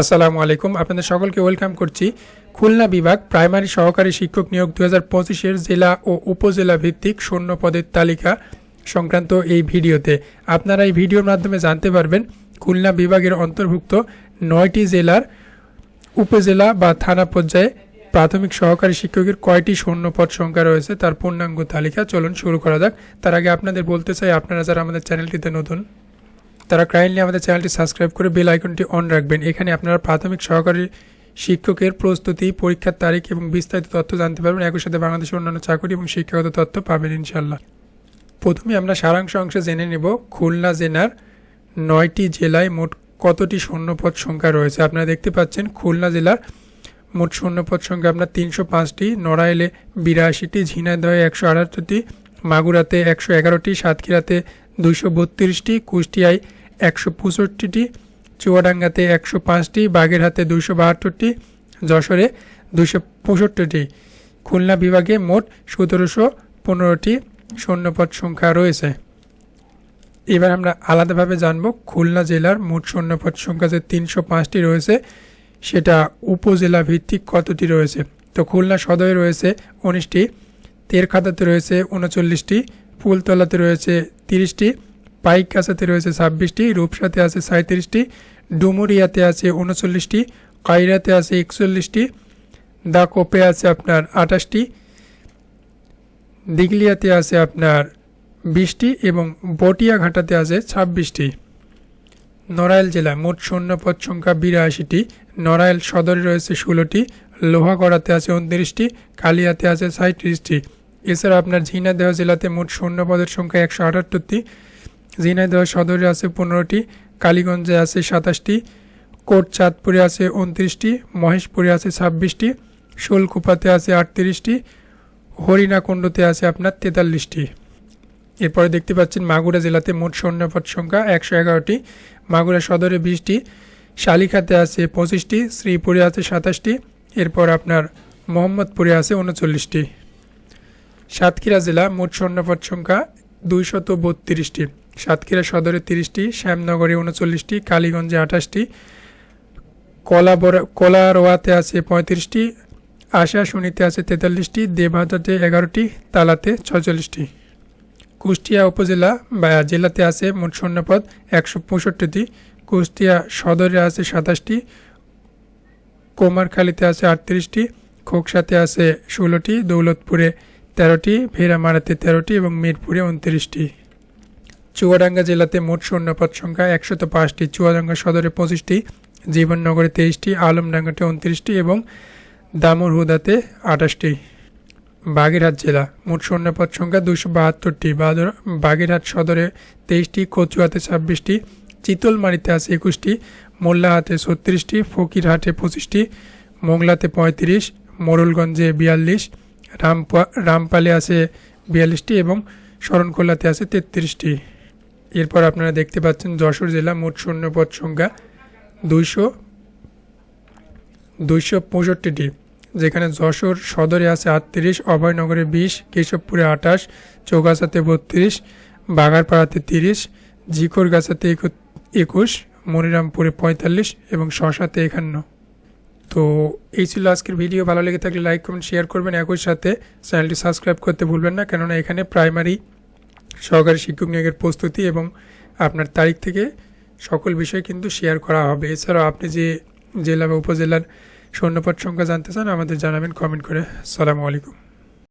আসসালামু আলাইকুম। আপনাদের সকলকে ওয়েলকাম করছি খুলনা বিভাগ প্রাইমারি সহকারী শিক্ষক নিয়োগ দু হাজার পঁচিশের জেলা ও উপজেলা ভিত্তিক শূন্য পদের তালিকা সংক্রান্ত এই ভিডিওতে। আপনারা এই ভিডিওর মাধ্যমে জানতে পারবেন খুলনা বিভাগের অন্তর্ভুক্ত নয়টি জেলার উপজেলা বা থানা পর্যায়ে প্রাথমিক সহকারী শিক্ষকের কয়টি শূন্য পদ সংখ্যা রয়েছে তার পূর্ণাঙ্গ তালিকা। চলুন শুরু করা যাক। তার আগে আপনাদের বলতে চাই, আপনারা যারা আমাদের চ্যানেলটিতে নতুন তারা কাইন্ডলি আমাদের চ্যানেলটি সাবস্ক্রাইব করে বেল আইকনটি অন রাখবেন। এখানে আপনারা প্রাথমিক সহকারী শিক্ষকের প্রস্তুতি, পরীক্ষার তারিখ এবং বিস্তারিত তথ্য জানতে পারবেন। একই সাথে বাংলাদেশের অন্যান্য চাকরি এবং শিক্ষাগত তথ্য পাবেন ইনশাল্লাহ প্রথমে আমরা সারাংশ অংশে জেনে নেব। খুলনা জেলার নয়টি জেলায় মোট কতটি শূন্যপদ সংখ্যা রয়েছে? আপনারা দেখতে পাচ্ছেন খুলনা জেলার মোট শূন্যপদ সংখ্যা আপনার তিনশো পাঁচটি, নড়াইলে বিরাশিটি, ঝিনাইদহে একশো আটাত্তরটি মাগুরাতে একশো এগারোটি, সাতক্ষীরাতে দুশো বত্রিশটি, কুষ্টিয়ায় একশো পঁয়ষট্টিটি, চুয়াডাঙ্গাতে একশো পাঁচটি বাগেরহাতে দুইশো বাহাত্তরটি, যশোরে দুইশো পঁয়ষট্টিটি। খুলনা বিভাগে মোট সতেরোশো পনেরোটি শূন্যপদ সংখ্যা রয়েছে। এবার আমরা আলাদাভাবে জানব খুলনা জেলার মোট শূন্যপদ সংখ্যা যে তিনশো পাঁচটি রয়েছে, সেটা উপজেলা ভিত্তিক কতটি রয়েছে? তো খুলনা সদরে রয়েছে উনিশটি তেরখাদাতে রয়েছে উনচল্লিশটি, ফুলতলাতে রয়েছে তিরিশটি পাইকগাছাতে রয়েছে ছাব্বিশটি, রূপসাতে আছে সাঁত্রিশটি ডুমুরিয়াতে আছে উনচল্লিশটি কাইরাতে আছে একচল্লিশটি দা কোপে আছে আপনার আঠাশটি দিগলিয়াতে আছে আপনার বিশটি এবং বটিয়াঘাটাতে আছে ছাব্বিশটি। নড়াইল জেলা মোট শূন্যপদ সংখ্যা বিরাশিটি, নড়াইল সদরে রয়েছে ষোলোটি, লোহাগড়াতে আছে উনত্রিশটি, কালিয়াতে আছে সাঁত্রিশটি এছাড়া আপনার ঝিনাইদহ জেলাতে মোট শূন্যপদের সংখ্যা একশো আটাত্তরটি ঝিনাইদহ সদরে আছে পনেরোটি, কালীগঞ্জে আছে সাতাশটি, কোট চাঁদপুরে আছে উনত্রিশটি, মহেশপুরে আছে ছাব্বিশটি, শোলকুপাতে আছে আটত্রিশটি, হরিণাকুণ্ডতে আছে আপনার তেতাল্লিশটি। এরপরে দেখতে পাচ্ছেন মাগুরা জেলাতে মোট সৈন্যপদ সংখ্যা একশো এগারোটি, মাগুরা সদরে বিশটি, শালিখাতে আছে পঁচিশটি, শ্রীপুরে আছে সাতাশটি, এরপর আপনার মোহাম্মদপুরে আছে উনচল্লিশটি। সাতক্ষীরা জেলা মোট সৈন্যপদ সংখ্যা দুইশত বত্রিশটি। সাতক্ষীরা সদরে তিরিশটি, শ্যামনগরে উনচল্লিশটি, কালীগঞ্জে আঠাশটি, কলাবরা, কলারোয়াতে আছে পঁয়ত্রিশটি, আশাশুনিতে আছে তেতাল্লিশটি, দেবহাটাতে এগারোটি, তালাতে ছয়চল্লিশটি। কুষ্টিয়া উপজেলা বা জেলাতে আছে মোট শূন্যপদ একশো পঁয়ষট্টিটি, কুষ্টিয়া সদরে আছে সাতাশটি, কোমারখালীতে আছে আটত্রিশটি, খোকসাতে আছে ষোলোটি, দৌলতপুরে তেরোটি, ভেড়ামারাতে তেরোটি এবং মিরপুরে উনত্রিশটি। চুয়াডাঙ্গা জেলাতে মোট শূন্যপদ সংখ্যা একশত পাঁচটি, চুয়াডাঙ্গা সদরে পঁচিশটি, জীবননগরে তেইশটি, আলমডাঙ্গাতে উনত্রিশটি এবং দামুরহুদাতে আঠাশটি বাগেরহাট জেলা, মোট শূন্যপদ সংখ্যা দুশো বাহাত্তরটি। বাগেরহাট সদরে তেইশটি, কচুয়াতে ছাব্বিশটি, চিতলমারিতে আছে একুশটি মোল্লাহাতে ছত্রিশটি, ফকিরহাটে পঁচিশটি, মোংলাতে পঁয়ত্রিশ মোরলগঞ্জে বিয়াল্লিশ, রামপা রামপালে আছে বিয়াল্লিশটি এবং শরণখোলাতে আছে তেত্রিশটি। এরপর আপনারা দেখতে পাচ্ছেন যশোর জেলা মোট শূন্যপদ সংখ্যা দুইশো দুইশো পঁয়ষট্টিটি, যেখানে যশোর সদরে আছে আটত্রিশ, অভয়নগরে বিশ, কেশবপুরে আঠাশ, চৌগাছাতে বত্রিশ, বাগারপাড়াতে তিরিশ জিকরগাছাতে একুশ, মনিরামপুরে পঁয়তাল্লিশ এবং শশাতে একান্ন। তো এই ছিল আজকের ভিডিও। ভালো লেগে থাকলে লাইক, কমেন্ট, শেয়ার করবেন। একই সাথে চ্যানেলটি সাবস্ক্রাইব করতে ভুলবেন না, কেননা এখানে প্রাইমারি সহকারী শিক্ষক নিয়োগের প্রস্তুতি এবং আপনার তারিখ থেকে সকল বিষয় কিন্তু শেয়ার করা হবে। এছাড়াও আপনি যে জেলা বা উপজেলার স্বর্ণপদ সংখ্যা জানতে চান, আমাদের জানাবেন কমেন্ট করে। সালামু আলাইকুম।